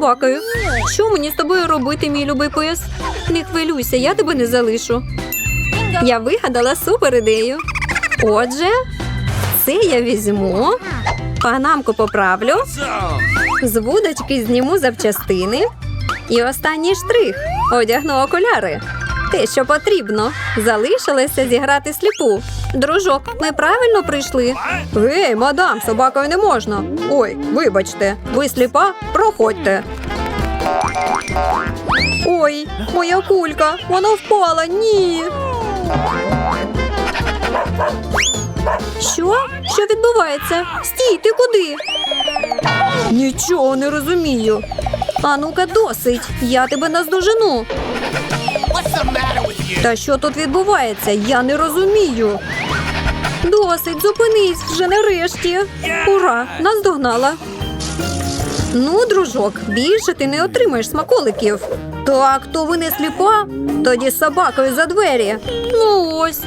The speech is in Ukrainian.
собакою. Що мені з тобою робити, мій любий пес? Не хвилюйся, я тебе не залишу. Я вигадала супер ідею. Отже, це я візьму, панамку поправлю, з вудочки зніму запчастини. І останній штрих одягну окуляри. Те, що потрібно. Залишилося зіграти сліпу. Дружок, ми правильно прийшли? Гей, мадам, собакою не можна. Ой, вибачте, ви сліпа? Проходьте. Ой, моя кулька, вона впала. Ні. Що? Що відбувається? Стій, ти куди? Нічого не розумію. А ну-ка, досить. Я тебе наздожену. Та що тут відбувається? Я не розумію. Досить, зупинись вже нарешті. Ура! Наздогнала. Ну, дружок, більше ти не отримаєш смаколиків. Так, то ви не сліпа? Тоді з собакою за двері. Ну ось.